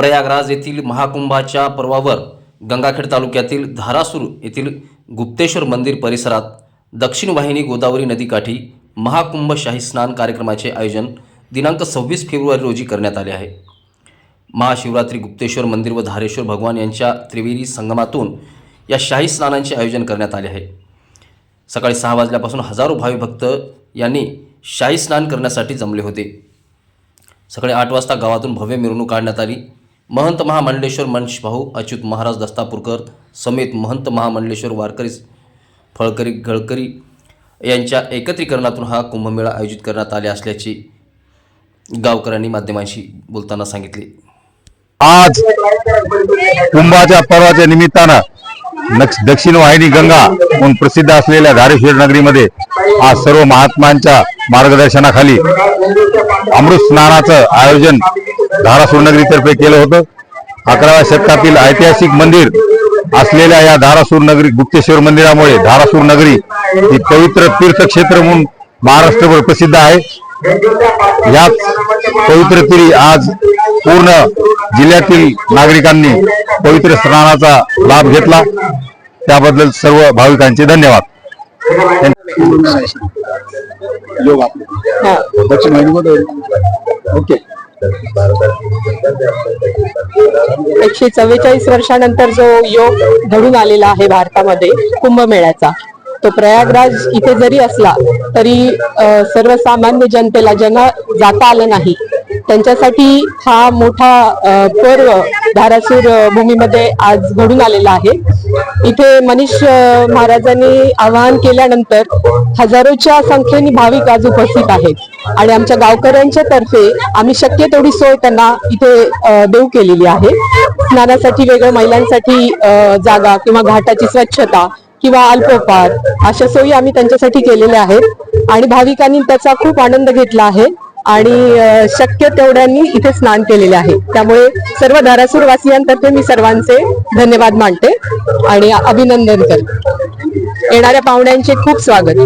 प्रयागराज येथील महाकुंभाच्या पर्वावर गंगाखेड तालुक्यातील धारासूर येथील गुप्तेश्वर मंदिर परिसरात दक्षिण वाहिनी गोदावरी नदीकाठी महाकुंभ शाही स्नान कार्यक्रमाचे आयोजन दिनांक सव्वीस फेब्रुवारी रोजी करण्यात आले आहे. महाशिवरात्री गुप्तेश्वर मंदिर व धारेश्वर भगवान यांच्या त्रिवेणी संगमातून या शाही स्नानांचे आयोजन करण्यात आले आहे. सकाळी सहा वाजल्यापासून हजारो भावी भक्त यांनी शाही स्नान करण्यासाठी जमले होते. सकाळी आठ वाजता गावातून भव्य मिरवणूक काढण्यात आली. महंत महामंडलेश्वर मंच भाऊ अच्युत महाराज दस्तापूरकर समेत महंत महामंडलेश्वर वारकरी फळकरी गळकरी यांच्या एकत्रीकरणातून हा कुंभमेळा आयोजित करण्यात आले असल्याची गावकऱ्यांनी माध्यमांशी बोलताना सांगितले. आज कुंभाच्या पर्वाच्या निमित्तानं दक्षिण वाहिनी गंगा म्हणून प्रसिद्ध असलेल्या धारेश्वर नगरीमध्ये आज सर्व महात्मांच्या मार्गदर्शनाखाली अमृत स्नानाचं आयोजन धारासूर नगरीतर्फे केलं होतं. अकराव्या शतकातील ऐतिहासिक मंदिर असलेल्या या धारासूर नगरी गुप्तेश्वर मंदिरामुळे धारासूर नगरी ही पवित्र तीर्थक्षेत्र म्हणून महाराष्ट्रभर प्रसिद्ध आहे. याच पवित्र तिरी आज पूर्ण जिल्ह्यातील नागरिकांनी पवित्र स्नानाचा लाभ घेतला. त्याबद्दल सर्व भाविकांचे धन्यवाद. योग आपले दक्षिण ओके. एकशे चव्वेचाळीस वर्षानंतर जो योग घडून आलेला आहे भारतामध्ये कुंभमेळ्याचा तो प्रयागराज इथे जरी असला तरी सर्वसामान्य जनतेला ज्यांना जाता आलं नाही त्यांच्यासाठी हा मोठा पर्व धारासूर भूमीमध्ये आज घडून आलेला आहे. इथे मनीष महाराजांनी आवाहन केल्यानंतर हजारोच्या संख्येने भाविक आज उपस्थित आहेत. आणि आमच्या गावकऱ्यांच्या तर्फे आम्ही शक्य तेवढी सोय त्यांना इथे देऊ केलेली आहे. स्नानासाठी वेगळं महिलांसाठी जागा किंवा घाटाची स्वच्छता किंवा अल्पोपार अशा सोयी आम्ही त्यांच्यासाठी केलेल्या आहेत. आणि भाविकांनी त्याचा खूप आनंद घेतला आहे आणि शक्य तेवढ्यांनी इथे स्नान केलेले आहे. त्यामुळे सर्व धारासूर वासियांतर्फे मी सर्वांचे धन्यवाद मानते आणि अभिनंदन करते. येणाऱ्या पाहुण्यांचे खूप स्वागत.